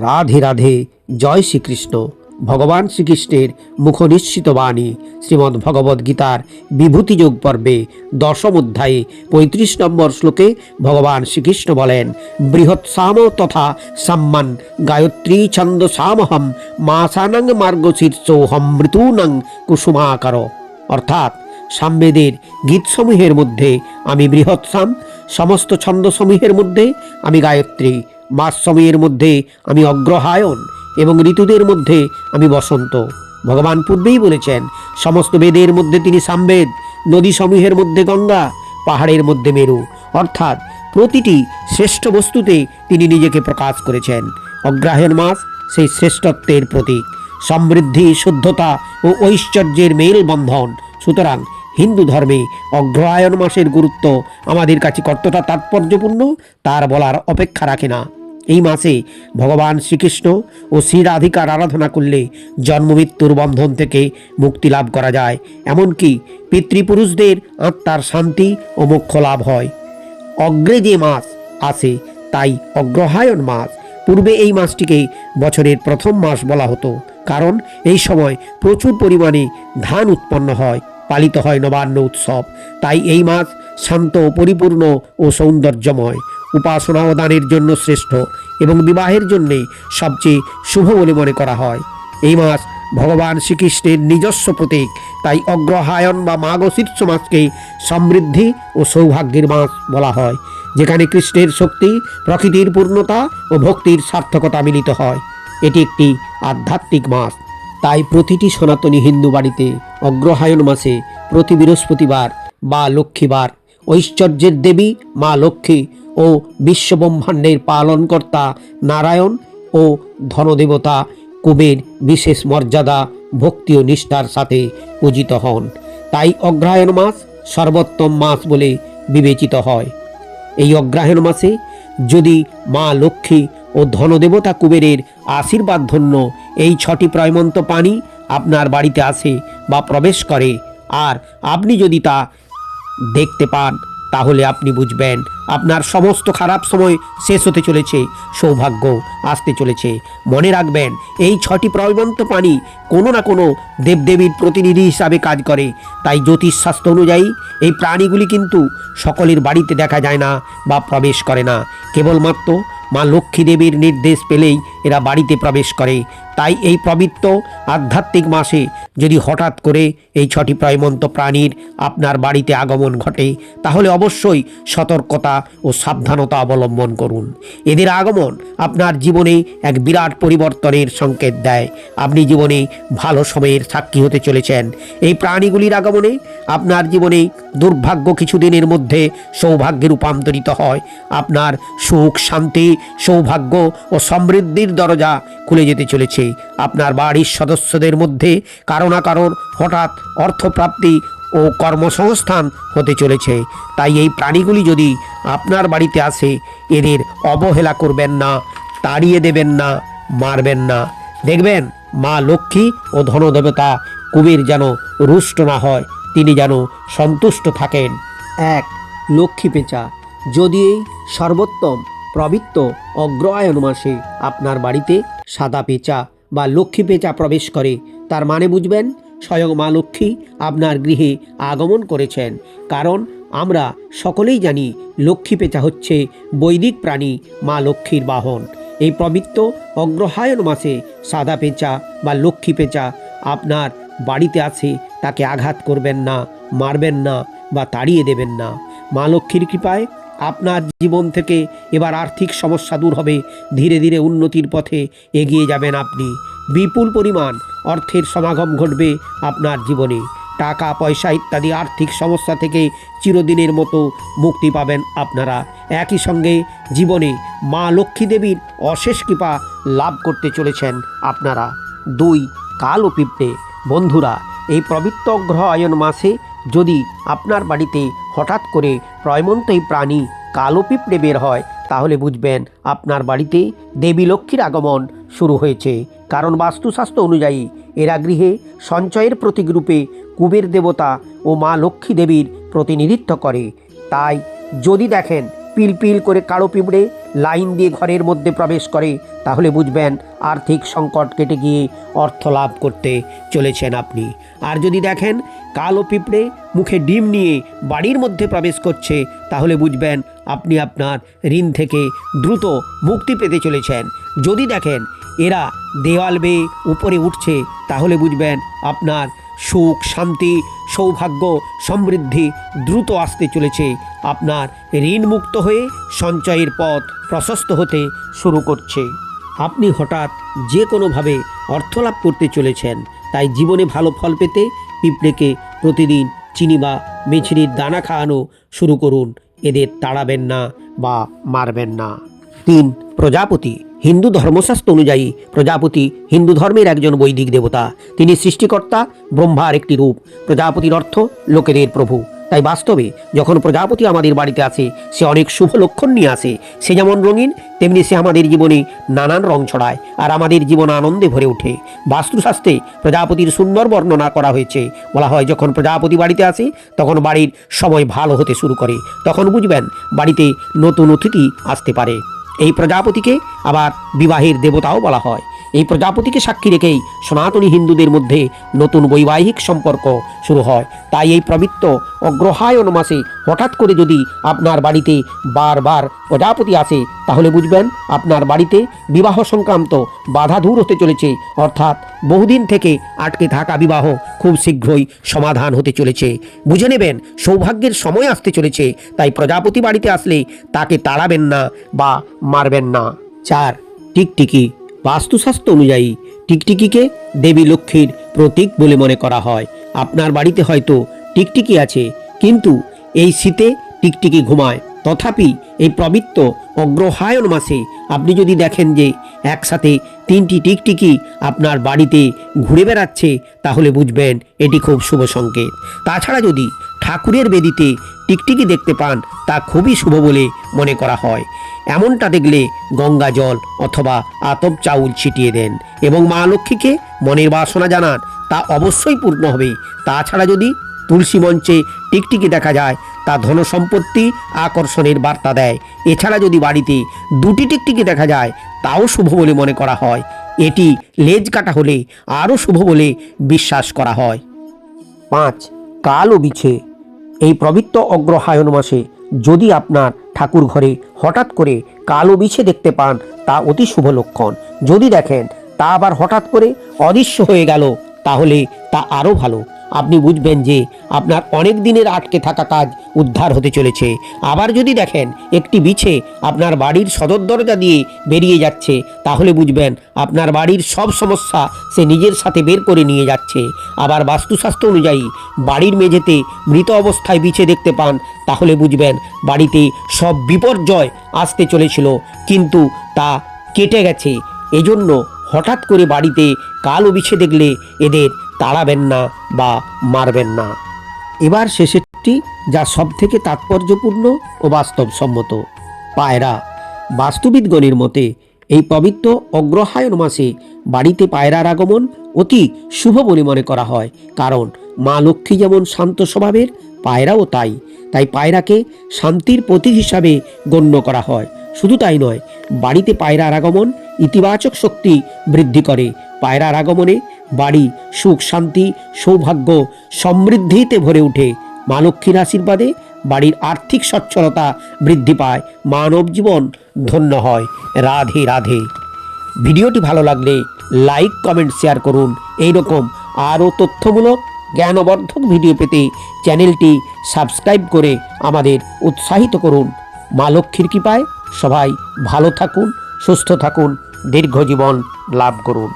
রাধে রাধে, জয় শ্রীকৃষ্ণ। ভগবান শ্রীকৃষ্ণের মুখনিশ্চিত বাণী শ্রীমদ্ ভগবদ্ গীতার বিভূতিযোগ পর্বে দশম অধ্যায়ে পঁয়ত্রিশ নম্বর শ্লোকে ভগবান শ্রীকৃষ্ণ বলেন, বৃহৎ সাম তথা সম্মান, গায়ত্রী ছন্দ সামহম, মাসানং মার্গশীর্ষোহম মৃতূনং কুসুমাকার। অর্থাৎ সামবেদের গীতসমূহের মধ্যে আমি বৃহৎসাম সমস্ত ছন্দসমূহের মধ্যে আমি গায়ত্রী। মাসসমূহের মধ্যে আমি অগ্রহায়ণ এবং ঋতুদের মধ্যে আমি বসন্ত। ভগবান পূর্বেই বলেছেন, সমস্ত বেদের মধ্যে তিনি সামবেদ নদী সমূহের মধ্যে গঙ্গা, পাহাড়ের মধ্যে মেরু। অর্থাৎ প্রতিটি শ্রেষ্ঠ বস্তুতে তিনি নিজেকে প্রকাশ করেছেন। অগ্রাহ্যণ মাস সেই শ্রেষ্ঠত্বের প্রতীক। সমৃদ্ধি, শুদ্ধতা ও ঐশ্বর্যের মেলবন্ধন সুতরাং হিন্দু ধর্মে অগ্রহায়ণ মাসের গুরুত্ব আমাদের কাছে কতটা তাৎপর্যপূর্ণ, তার বলার অপেক্ষা রাখে না। মাসে ভগবান শ্রীকৃষ্ণ ও শ্রী রাধিকার আরাধনা করলে জন্মমৃত্যুর বন্ধন থেকে মুক্তি লাভ করা যায়। এমনকি পিতৃপুরুষদের আত্মার শান্তি ও মোক্ষ লাভ হয়। অগ্রে যে মাস আসে, তাই অগ্রহায়ণ মাস। পূর্বে এই মাসটিকে বছরের প্রথম মাস বলা হতো। কারণ এই সময় প্রচুর পরিমাণে ধান উৎপন্ন হয়, পালিত হয় নবান্ন উৎসব। তাই এই মাস শান্ত পরিপূর্ণ ও সৌন্দর্যময়। উপাসনা ও দানের জন্য শ্রেষ্ঠ এবং বিবাহের জন্যে সবচেয়ে শুভ বলে মনে করা হয়। এই মাস ভগবান শ্রীকৃষ্ণের নিজস্ব প্রতীক, তাই অগ্রহায়ণ বা মাঘ শীর্ষ মাসকে সমৃদ্ধি ও সৌভাগ্যের মাস বলা হয়, যেখানে কৃষ্ণের শক্তি, প্রকৃতির পূর্ণতা ও ভক্তির সার্থকতা মিলিত হয়। এটি একটি আধ্যাত্মিক মাস। তাই প্রতিটি সনাতনী হিন্দু বাড়িতে অগ্রহায়ণ মাসে প্রতি বৃহস্পতিবার বা লক্ষ্মীবার ঐশ্বর্যের দেবী, মা লক্ষ্মী ও বিশ্বব্রহ্মাণ্ডের পালনকর্তা নারায়ণ ও ধনদেবতা কুবের বিশেষ মর্যাদা, ভক্তি ও নিষ্ঠার সাথে পূজিত হন। তাই অগ্রহায়ণ মাস সর্বোত্তম মাস বলে বিবেচিত হয়। এই অগ্রহায়ণ মাসে যদি মা লক্ষ্মী ও ধনদেবতা কুবেরের আশীর্বাদ ধন্য এই ছটি প্রয়মন্ত পানি আপনার বাড়িতে আসে বা প্রবেশ করে, আর আপনি যদি তা দেখতে পান, তাহলে আপনি বুঝবেন, আপনার সমস্ত খারাপ সময় শেষ হতে চলেছে, সৌভাগ্য আসতে চলেছে। মনে রাখবেন, এই ছটি প্রয়মন্ত পানি কোনো না কোনো দেবদেবীর প্রতিনিধি হিসাবে কাজ করে। তাই জ্যোতিষ জ্যোতিষশাস্ত্র অনুযায়ী, এই প্রাণীগুলি কিন্তু সকলের বাড়িতে দেখা যায় না বা প্রবেশ করে না। কেবলমাত্র মা লক্ষ্মী দেবীর নির্দেশ পেলেই এরা বাড়িতে প্রবেশ করে। তাই এই পবিত্র আধ্যাত্মিক মাসে যদি হঠাৎ করে এই ছটি প্রায়মন্ত প্রাণীর আপনার বাড়িতে আগমন ঘটে, তাহলে অবশ্যই সতর্কতা ও সাবধানতা অবলম্বন করুন। এদের আগমন আপনার জীবনে এক বিরাট পরিবর্তনের সংকেত দেয়। আপনি জীবনে ভালো সময়ের সাক্ষী হতে চলেছেন। এই প্রাণীগুলির আগমনে আপনার জীবনে দুর্ভাগ্য কিছুদিনের মধ্যে সৌভাগ্যে রূপান্তরিত হয়। আপনার সুখ, শান্তি, সৌভাগ্য ও সমৃদ্ধির দরজা খুলে যেতে চলেছে। আপনার বাড়ির সদস্যদের মধ্যে কারও না কারোর হঠাৎ অর্থপ্রাপ্তি ও কর্মসংস্থান হতে চলেছে। তাই এই প্রাণীগুলি যদি আপনার বাড়িতে আসে, এদের অবহেলা করবেন না, তাড়িয়ে দেবেন না, মারবেন না। দেখবেন, মা লক্ষ্মী ও ধনদেবতা কুবের যেন রুষ্ট না হয়, তিনি যেন সন্তুষ্ট থাকেন। এক, লক্ষ্মী পেঁচা। যদি এই সর্বোত্তম, প্রবৃত্ত, অগ্রহায়ণ মাসে আপনার বাড়িতে সাদা পেঁচা বা লক্ষ্মী পেঁচা প্রবেশ করে, তার মানে বুঝবেন, স্বয়ং মা লক্ষ্মী আপনার গৃহে আগমন করেছেন। কারণ আমরা সকলেই জানি লক্ষ্মী পেঁচা হচ্ছে বৈদিক প্রাণী মা লক্ষ্মীর বাহন। এই পবিত্র অগ্রহায়ণ মাসে সাদা পেঁচা বা লক্ষ্মী পেঁচা আপনার বাড়িতে আসে, তাকে আঘাত করবেন না, মারবেন না বা তাড়িয়ে দেবেন না। মা লক্ষ্মীর কৃপায় আপনার জীবন থেকে এবার আর্থিক সমস্যা দূর হবে। ধীরে ধীরে উন্নতির পথে এগিয়ে যাবেন আপনি। বিপুল পরিমাণ অর্থের সমাগম ঘটবে আপনার জীবনে। টাকা, পয়সা ইত্যাদি আর্থিক সমস্যা থেকে চিরদিনের মতো মুক্তি পাবেন আপনারা। একই সঙ্গে জীবনে মা লক্ষ্মী দেবীর অশেষ কৃপা লাভ করতে চলেছেন আপনারা। দুই, কাল পিঁপড়ে। বন্ধুরা, এই পবিত্র গ্রহ আয়ন মাসে যদি আপনার বাড়িতে হঠাৎ করে প্রয়মন্ত এই প্রাণী কালো পিঁপড়ে বের হয়, তাহলে বুঝবেন আপনার বাড়িতে দেবী লক্ষ্মীর আগমন শুরু হয়েছে। কারণ বাস্তুশাস্ত্র অনুযায়ী এরা গৃহে সঞ্চয়ের প্রতীক রূপে কুবের দেবতা ও মা লক্ষ্মী দেবীর প্রতিনিধিত্ব করে। তাই যদি দেখেন পিল পিল করে কালো পিঁপড়ে লাইন দিয়ে ঘরের মধ্যে প্রবেশ করে, তাহলে বুঝবেন আর্থিক সংকট কেটে গিয়ে অর্থ লাভ করতে চলেছেন আপনি। আর যদি দেখেন কালো পিঁপড়ে মুখে ডিম নিয়ে বাড়ির মধ্যে প্রবেশ করছে, তাহলে বুঝবেন আপনি আপনার ঋণ থেকে দ্রুত মুক্তি পেতে চলেছেন। যদি দেখেন এরা দেওয়াল বেয়ে উপরে উঠছে, তাহলে বুঝবেন আপনার সুখ, শান্তি, সৌভাগ্য, সমৃদ্ধি দ্রুত আসতে চলেছে। আপনার ঋণ মুক্ত হয়ে সঞ্চয়ের পথ প্রশস্ত হতে শুরু করছে। আপনি হঠাৎ যে কোনোভাবে অর্থ লাভ করতে চলেছেন, তাই জীবনে ভালো ফল পেতে পিঁপড়েকে প্রতিদিন চিনি বা মেছরির দানা খাওয়ানো শুরু করুন। এদের তাড়াবেন না বা মারবেন না। তিন, প্রজাপতি। হিন্দু ধর্মশাস্ত্র অনুযায়ী প্রজাপতি হিন্দু ধর্মের একজন বৈদিক দেবতা। তিনি সৃষ্টিকর্তা ব্রহ্মার একটি রূপ। প্রজাপতির অর্থ লোকেদের প্রভু। তাই বাস্তবে যখন প্রজাপতি আমাদের বাড়িতে আসে, সে অনেক শুভ লক্ষণ নিয়ে আসে। সে যেমন রঙিন, তেমনি সে আমাদের জীবনে নানান রং ছড়ায় আর আমাদের জীবন আনন্দে ভরে ওঠে। বাস্তুশাস্ত্রে প্রজাপতির সুন্দর বর্ণনা করা হয়েছে। বলা হয়, যখন প্রজাপতি বাড়িতে আসে, তখন বাড়ির সময় ভালো হতে শুরু করে। তখন বুঝবেন, বাড়িতে নতুন অতিথি আসতে পারে। এই প্রজাপতিকে আবার বিবাহের দেবতাও বলা হয়। এই প্রজাপতিকে সাক্ষী রেখেই সনাতনী হিন্দুদের মধ্যে নতুন বৈবাহিক সম্পর্ক শুরু হয়। তাই এই পবিত্র অগ্রহায়ণ মাসে হঠাৎ করে যদি আপনার বাড়িতে বারবার প্রজাপতি আসে, তাহলে বুঝবেন আপনার বাড়িতে বিবাহ সংক্রান্ত বাধা দূর হতে চলেছে। অর্থাৎ বহুদিন থেকে আটকে থাকা বিবাহ খুব শীঘ্রই সমাধান হতে চলেছে। বুঝে নেবেন, সৌভাগ্যের সময় আসতে চলেছে, তাই প্রজাপতি বাড়িতে আসলে তাকে তাড়াবেন না বা মারবেন না। চার টিকটিকি বাস্তুশাস্ত্র অনুযায়ী টিকটিকিকে দেবী লক্ষ্মীর প্রতীক বলে মনে করা হয়। আপনার বাড়িতে হয়তো টিকটিকি আছে, কিন্তু এই শীতে টিকটিকি ঘুমায়। তথাপি এই পবিত্র অগ্রহায়ণ মাসে আপনি যদি দেখেন যে একসাথে তিনটি টিকটিকি আপনার বাড়িতে ঘুরে বেড়াচ্ছে, তাহলে বুঝবেন এটি খুব শুভ সংকেত। তাছাড়া যদি ঠাকুরের বেদিতে টিকটিকি দেখতে পান, তা খুবই শুভ বলে মনে করা হয়। এমনটা দেখলে গঙ্গা জল অথবা আতপ চাউল ছিটিয়ে দেন এবং মা লক্ষ্মীকে মনের বাসনা জানান, তা অবশ্যই পূর্ণ হবে। তাছাড়া যদি তুলসী মঞ্চে টিকটিকি দেখা যায়, তা ধনসম্পত্তি আকর্ষণের বার্তা দেয়। এছাড়া যদি বাড়িতে দুটি টিকটিকি দেখা যায়, তাও শুভ বলে মনে করা হয়। এটি লেজ কাটা হলে আরও শুভ বলে বিশ্বাস করা হয়। পাঁচ, কালো বিছে। এই পবিত্র অগ্রহায়ণ মাসে যদি আপনার ঠাকুর ঘরে হঠাৎ করে কালো বিছে দেখতে পান, তা অতি শুভ লক্ষণ। যদি দেখেন, তা আবার হঠাৎ করে অদৃশ্য হয়ে গেল, তাহলে তা আরও ভালো। আপনি বুঝবেন যে আপনার অনেক দিনের আটকে থাকা কাজ উদ্ধার হতে চলেছে। আবার যদি দেখেন একটি বিছে আপনার বাড়ির সদর দরজা দিয়ে বেরিয়ে যাচ্ছে, তাহলে বুঝবেন আপনার বাড়ির সব সমস্যা সে নিজের সাথে বের করে নিয়ে যাচ্ছে। আবার বাস্তুশাস্ত্র অনুযায়ী বাড়ির মেঝেতে মৃত অবস্থায় বিছে দেখতে পান, তাহলে বুঝবেন বাড়িতে সব বিপর্যয় আসতে চলেছিল, কিন্তু তা কেটে গেছে। এজন্য হঠাৎ করে বাড়িতে কালো বিছে দেখলে এদের তাড়াবেন না বা মারবেন না। এবার শেষেরটি, যা সব থেকে তাৎপর্যপূর্ণ ও বাস্তবসম্মত। পায়রা বাস্তুবিদগণের মতে, এই পবিত্র অগ্রহায়ণ মাসে বাড়িতে পায়রার আগমন অতি শুভ বলে মনে করা হয়। কারণ মা লক্ষ্মী যেমন শান্ত স্বভাবের, পায়রাও তাই। তাই পায়রাকে শান্তির প্রতীক হিসাবে গণ্য করা হয়। শুধু তাই নয়, বাড়িতে পায়রার আগমন ইতিবাচক শক্তি বৃদ্ধি করে। পায়রার আগমনে বাড়ি, সুখ, শান্তি, সৌভাগ্য সমৃদ্ধিতে ভরে ওঠে। মা লক্ষ্মীর আশীর্বাদে বাড়ির আর্থিক সচ্ছলতা বৃদ্ধি পায়। মানব জীবন ধন্য হয়। রাধে রাধে। ভিডিওটি ভালো লাগলে লাইক, কমেন্ট, শেয়ার করুন। এই রকম আরও তথ্যমূলক, জ্ঞানবর্ধক ভিডিও পেতে চ্যানেলটি সাবস্ক্রাইব করে আমাদের উৎসাহিত করুন। মা লক্ষ্মীর কৃপায় সবাই ভালো থাকুন, সুস্থ থাকুন, দীর্ঘ জীবন লাভ করুন।